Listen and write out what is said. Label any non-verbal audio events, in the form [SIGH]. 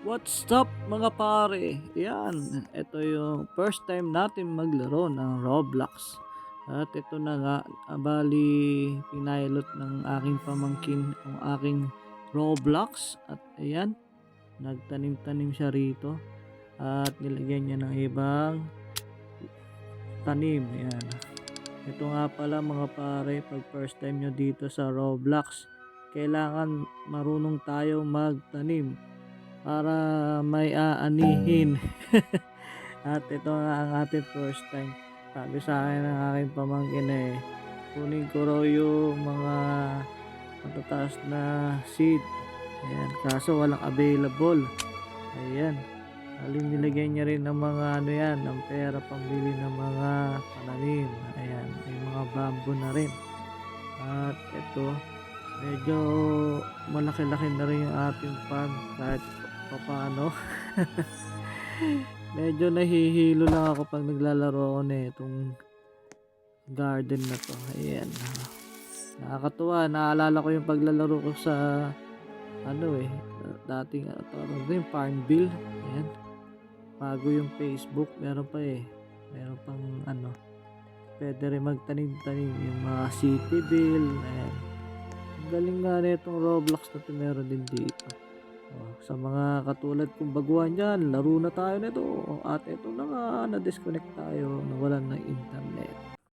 What's up mga pare? Yan, ito yung first time natin maglaro ng Roblox. At ito na nga, ah, bali pinilot ng aking pamangkin ang aking Roblox. At ayan, nagtanim-tanim siya rito. At nilagyan niya ng ibang tanim. Ayan. Ito nga pala mga pare, pag first time nyo dito sa Roblox, kailangan marunong tayo magtanim para may aanihin. [LAUGHS] At ito nga ang ating first time. Sabi sa akin ng aking pamangkin eh, kunin ko raw yung mga matataas na seed. Ayan, kaso walang available. Ayan. Aling nilagay niya rin ng mga ano yan, ng pera pambili ng mga pananim. Ayan, may mga bamboo na rin. At ito, medyo malaki-laki na rin yung ating farm kahit paano. [LAUGHS] medyo nahihilo lang ako pag naglalaro ako na itong garden na to. Ayan. Nakakatuwa. Naalala ko yung paglalaro ko sa ano eh, dating uh, tawag din Farmville. Ayan. Bago yung Facebook, meron pa eh. Meron pang ano, pwede rin magtanim-tanim yung mga city bill. Ayan. Galing nga na itong Roblox na to meron din dito. Oh, sa mga katulad kong baguhan dyan, laro na tayo nito. At ito na nga, na-disconnect tayo, nawalan ng internet.